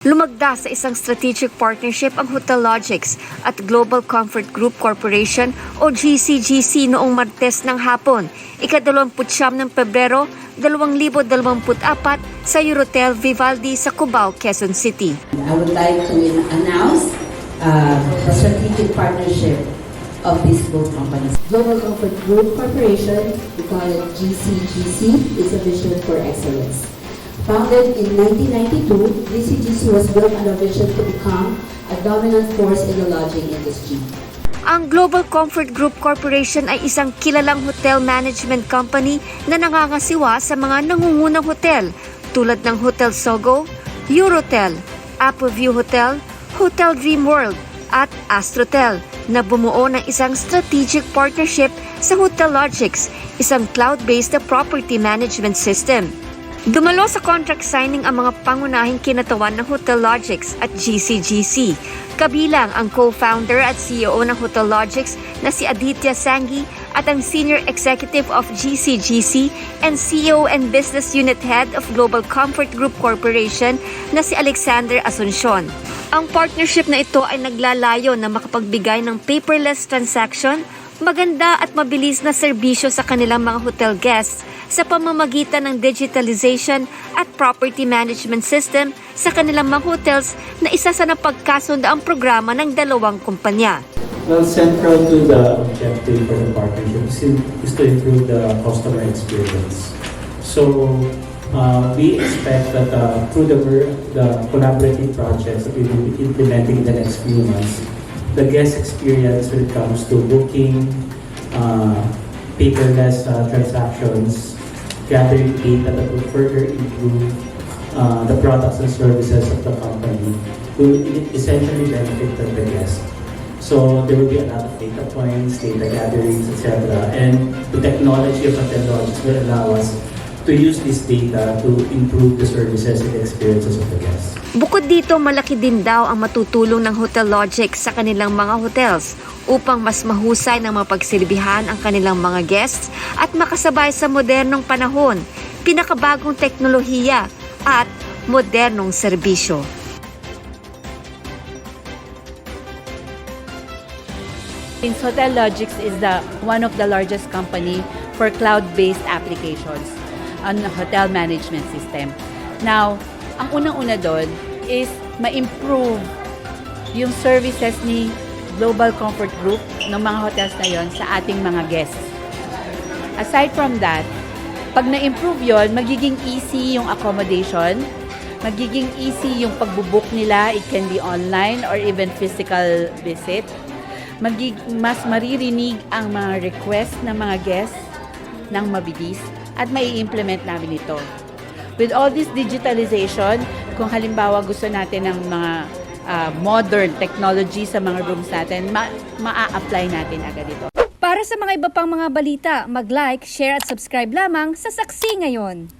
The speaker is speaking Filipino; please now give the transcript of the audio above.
Lumagda sa isang strategic partnership ang Hotel Logics at Global Comfort Group Corporation o GCGC noong Martes ng hapon, ikadalawamputsyam ng Pebrero 2024 sa Eurotel Vivaldi sa Cubao, Quezon City. I would like to announce uh, the strategic partnership of these both companies. Global Comfort Group Corporation, we call it GCGC, is a vision for excellence. Founded in 1992, GCGC was built on a vision to become a dominant force in the lodging industry. Ang Global Comfort Group Corporation ay isang kilalang hotel management company na nangangasiwa sa mga nangungunang hotel tulad ng Hotel Sogo, Eurotel, Appleview Hotel, Hotel Dream World at Astrotel na bumuo ng isang strategic partnership sa Hotel Logics, isang cloud-based property management system. Dumalo sa contract signing ang mga pangunahing kinatawan ng Hotel Logics at GCGC. Kabilang ang co-founder at CEO ng Hotel Logics na si Aditya Sanghi at ang Senior Executive of GCGC and CEO and Business Unit Head of Global Comfort Group Corporation na si Alexander Asuncion. Ang partnership na ito ay naglalayo na makapagbigay ng paperless transaction, maganda at mabilis na serbisyo sa kanilang mga hotel guests sa pamamagitan ng digitalization at property management system sa kanilang mga hotels na isa sa napagkasundaang programa ng dalawang kumpanya. Well, central to the objective for the partnership is, to improve the customer experience. So, uh, we expect that uh, through the, the collaborative projects that we will be implementing in the next few months, the guest experience when it comes to booking, uh, paperless uh, transactions, gathering data that will further improve uh, the products and services of the company will essentially benefit the guest. So there will be a lot of data points, data gatherings, etc. And the technology of Hotellogics will allow us to use this data to improve the services and experiences of the guests. Bukod dito, malaki din daw ang matutulong ng Hotel Logic sa kanilang mga hotels upang mas mahusay na mapagsilbihan ang kanilang mga guests at makasabay sa modernong panahon, pinakabagong teknolohiya at modernong serbisyo. Since Hotel Logics is the one of the largest company for cloud-based applications on hotel management system. Now, ang unang-una doon is ma-improve yung services ni Global Comfort Group ng mga hotels na yon sa ating mga guests. Aside from that, pag na-improve yon, magiging easy yung accommodation, magiging easy yung pagbubook nila. It can be online or even physical visit. Magig mas maririnig ang mga request ng mga guests ng mabilis at mai implement namin ito. With all this digitalization, kung halimbawa gusto natin ng mga ah, modern technology sa mga rooms natin, ma- maa-apply natin agad ito. Para sa mga iba pang mga balita, mag-like, share at subscribe lamang sa Saksi Ngayon.